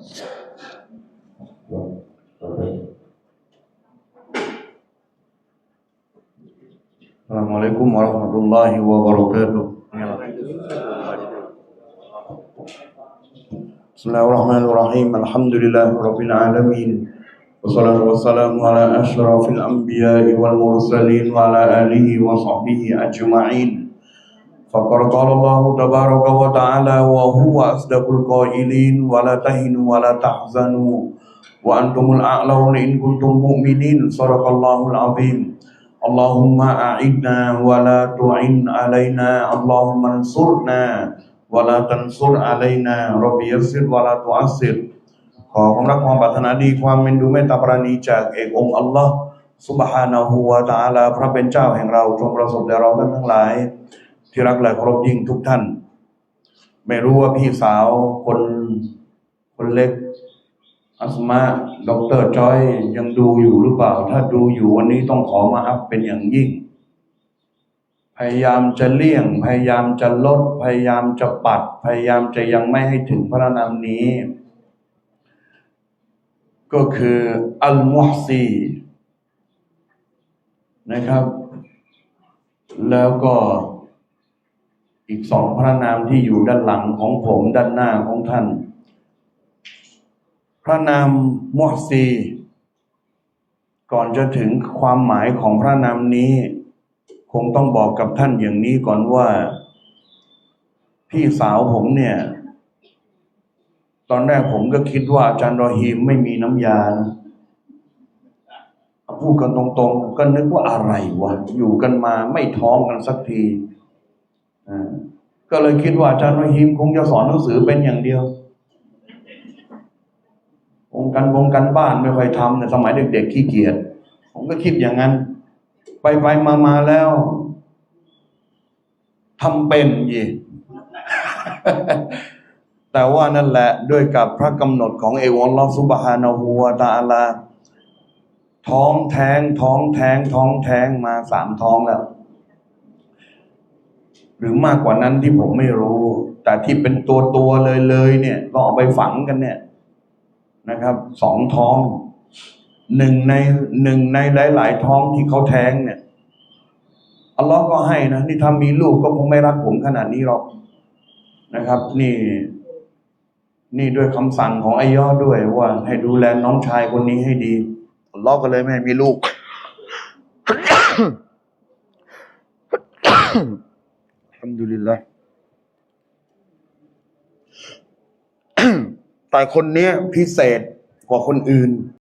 Assalamualaikum warahmatullahi wabarakatuh. Bismillahirrahmanirrahim. Alhamdulillahirabbil alamin. Wassalatu wassalamu ala asyrafil anbiya'i wal mursalin wa ala alihi wa sahbihi ajma'in. Faqad qala Allah tabaraka wa ta'ala wa huwa asdaqul qailin wa la tahinu wa la tahzanu wa antumul a'launa in kuntum mu'minin. Sadaqallahul azim. Allahumma a'idna wa la tu'in alaina. Allahumma ansurna wa la tansur alaina. Rabbi yassir wa la tu'assir. ขอความรักความปรารถนาดีความเมนดูเมตตาปราณีจากเอกองค์อัลลอฮ์สุบฮานะฮูวาตะอาลาพระเป็นเจ้าแห่งเราจงประสบแด่เราท่านทั้งหลาย ที่รักและเคารพยิ่งทุกท่าน ไม่รู้ว่าพี่สาวคนคนเล็ก อัสมาดอกเตอรจอยยังดูอยู่หรือเปล่า ถ้าดูอยู่วันนี้ต้องขอมาอัพเป็นอย่างยิ่ง พยายามจะเลี่ยง พยายามจะลด พยายามจะปัด พยายามจะยังไม่ให้ถึงพระนามนี้ ก็คืออัลมุฮซีนะครับ แล้วก็ อีกสองพระนามที่อยู่ด้านหลังของผมด้านหน้าของท่าน พระนามมุฮซี ก่อนจะถึงความหมายของพระนามนี้ คงต้องบอกกับท่านอย่างนี้ก่อนว่า พี่สาวผมเนี่ย ตอนแรกผมก็คิดว่าอาจารย์รอฮีมไม่มีน้ำยานะพูดกันตรงๆ ก็นึกว่าอะไรวะ อยู่กันมาไม่ท้องกันสักที ก็เลยคิดว่าอาจารย์รอฮีมคงจะสอนหนังสือเป็นอย่างเดียววงค์การวงการบ้านไม่ค่อยทำในสมัยเด็กๆขี้เกียจผมก็คิดอย่างนั้น ไปไปมามาแล้วทำเป็นยี่แต่ว่านั่นแหละด้วยกับพระกำหนดของเอวอัลอฮฺซุบฮานะฮูวตาลา ท้องแท้งท้องแท้งท้องแท้งมาสามท้องแล้ว หรือมากกว่านั้นที่ผมไม่รู้ แต่ที่เป็นตัวตัวเลยเลยเนี่ยก็เอาไปฝังกันเนี่ยนะครับสองท้องหนึ่งในหนึ่งในหลาย ๆ ท้องที่เขาแท้งเนี่ยอัลลอฮ์ก็ให้นะนี่ถ้ามีลูกก็คงไม่รักผมขนาดนี้หรอกนะครับ นี่ นี่ด้วยคำสั่งของอายอดด้วยว่า ให้ดูแลน้องชายคนนี้ให้ดีอัลลอฮ์ก็เลยไม่ให้มีลูก อัลฮัมดุลิลละแต่คนนี้พิเศษกว่าคนอื่น